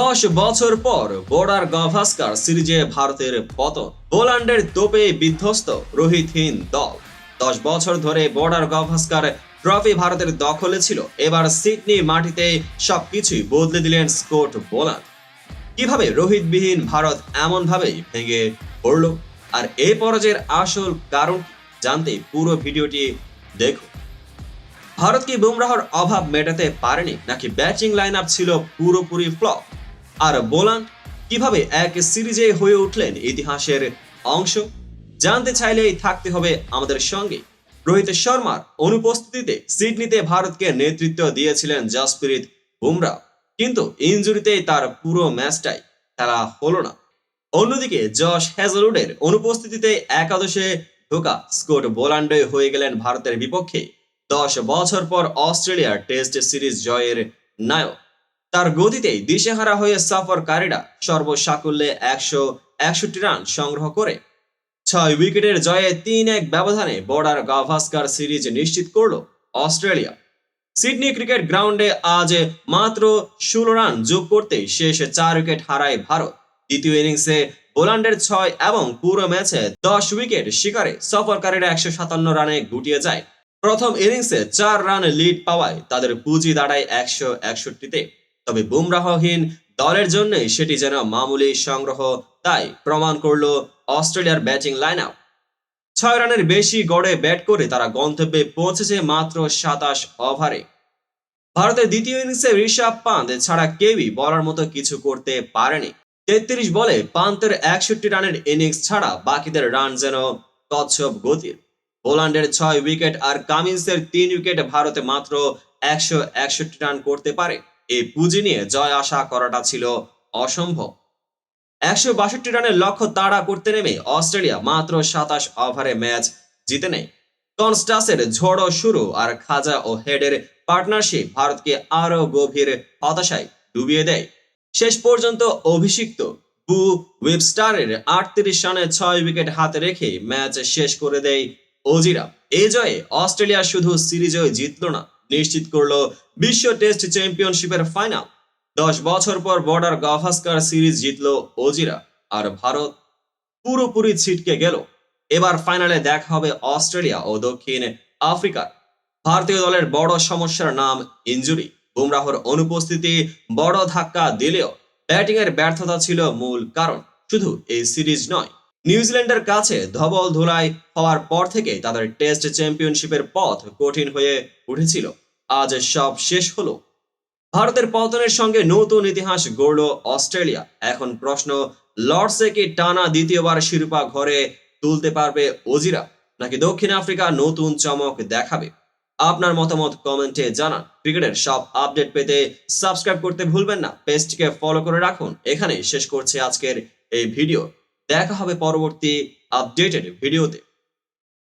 দশ বছর পর বোর্ডার গাভাস্কার সিরিজে ভারতের পতন। পোল্যান্ডের তোপে বিধ্বস্ত রোহিতহীন দল। দশ বছর ধরে বোর্ডার গাভাস্কার ট্রফি ভারতের দখলে ছিল। এবার সিডনি মাটিতে সবকিছুই বদলে দিলেন স্কট বোলান্ড কীভাবে রোহিতবিহীন ভারত এমনভাবেই ভেঙে পড়ল? আর এই পরাজয়ের আসল কারণ জানতে পুরো ভিডিওটি দেখুন। ভারত কি বুমরাহর অভাব মেটাতে পারেনি? নাকি ব্যাটিং লাইন আপ ছিল পুরোপুরি ফ্লপ? আর বোলান কীভাবে এক সিরিজে হয়ে উঠলেন ইতিহাসের অংশ? জানতে চাইলেই থাকতে হবে আমাদের সঙ্গে। রোহিত শর্মার অনুপস্থিতিতে সিডনিতে ভারতকে নেতৃত্ব দিয়েছিলেন জসপ্রীত বুমরা। কিন্তু ইনজুরিতেই তার পুরো ম্যাচটাই খেলা হলো না। অন্যদিকে জশ হ্যাজলউডের অনুপস্থিতিতে একাদশে ঢোকা স্কট বোলান্ডে হয়ে গেলেন ভারতের বিপক্ষে। দশ বছর পর অস্ট্রেলিয়ার টেস্ট সিরিজ জয়ের নায়ক। তার গতিতেই দিশেহারা হয়ে সফরকারীরা সর্বসাকুল্যে একশো একষট্টি রান সংগ্রহ করে। ছয় উইকেটের জয়ে তিন এক ব্যবধানে বর্ডার গাভাস্কার সিরিজ নিশ্চিত করল অস্ট্রেলিয়া। সিডনি ক্রিকেট গ্রাউন্ডে আজ মাত্র ষোলো রান যোগ করতেই শেষ চার উইকেট হারায় ভারত। দ্বিতীয় ইনিংসে বোলান্ডের ছয় এবং পুরো ম্যাচে দশ উইকেট শিকারে সফরকারীরা একশো সাতান্ন রানে গুটিয়ে যায়। প্রথম ইনিংসে চার রান লিড পাওয়ায় তাদের পুঁজি দাঁড়ায় একশো একষট্টিতে। তবে বুমরাহহীন দলের জন্যই সেটি যেন মামুলি সংগ্রহ তাই প্রমাণ করল অস্ট্রেলিয়ার ব্যাটিং লাইন আপ ছয় রানের বেশি গড়ে ব্যাট করে তারা গন্তব্যে পৌঁছেছে মাত্র সাতাশ ওভারে। ভারতের দ্বিতীয় ইনিংসে ঋষভ পান্ত ছাড়া কেউই বলার মতো কিছু করতে পারেনি। তেত্রিশ বলে পান্তের একষট্টি রানের ইনিংস ছাড়া বাকিদের রান যেন কচ্ছপ গতির। পোল্যান্ডের ছয় উইকেট আর কামিন্সের তিন উইকেট ভারতে মাত্র একশো একষট্টি রান করতে পারে। এই পুঁজি নিয়ে জয় আশা করাটা ছিল অসম্ভব। একশো বাষট্টি রানের লক্ষ্য তাড়া করতে নেমে অস্ট্রেলিয়া মাত্র সাতাশ ওভারে ম্যাচ জিতে নেয়। কনস্টাসের ঝড়ো শুরু আর খাজা ও হেডের পার্টনারশিপ ভারতকে আরও গভীর হতাশায় ডুবিয়ে দেয়। শেষ পর্যন্ত অভিষিক্ত বু ওয়েবস্টারের আটত্রিশ রানে ছয় উইকেট হাতে রেখে ম্যাচ শেষ করে দেয় ওজিরা এই জয়ে অস্ট্রেলিয়া শুধু সিরিজও জিতল না। নিশ্চিত করল বিশ্ব টেস্ট চ্যাম্পিয়নশিপের ফাইনাল। দশ বছর পর বর্ডার গাভাস্কার সিরিজ জিতল ওজিরা আর ভারত পুরোপুরি ছিটকে গেল। এবার ফাইনালে দেখা হবে অস্ট্রেলিয়া ও দক্ষিণ আফ্রিকার। ভারতীয় দলের বড় সমস্যার নাম ইঞ্জুরি বুমরাহর অনুপস্থিতি বড় ধাক্কা দিলেও ব্যাটিং এর ব্যর্থতা ছিল মূল কারণ। শুধু এই সিরিজ নয় নিউজিল্যান্ডের কাছে ধবল ধুলাই হওয়ার পর থেকে তাদের টেস্ট চ্যাম্পিয়নশিপের পথ কঠিন হয়ে উঠেছিল। আজ সব শেষ হলো। ভারতের পতনের সঙ্গে নতুন ইতিহাস গড়ল অস্ট্রেলিয়া। এখন প্রশ্ন, লর্ডসে কি টানা দ্বিতীয়বার শিরোপা ঘরে তুলতে পারবে ওজিরা, নাকি দক্ষিণ আফ্রিকা নতুন চমক দেখাবে? আপনার মতামত কমেন্টে জানান। ক্রিকেটের সব আপডেট পেতে সাবস্ক্রাইব করতে ভুলবেন না। পেজটিকে ফলো করে রাখুন। এখানেই শেষ করছে আজকের এই ভিডিও। দেখা হবে পরবর্তী আপডেটেড ভিডিওতে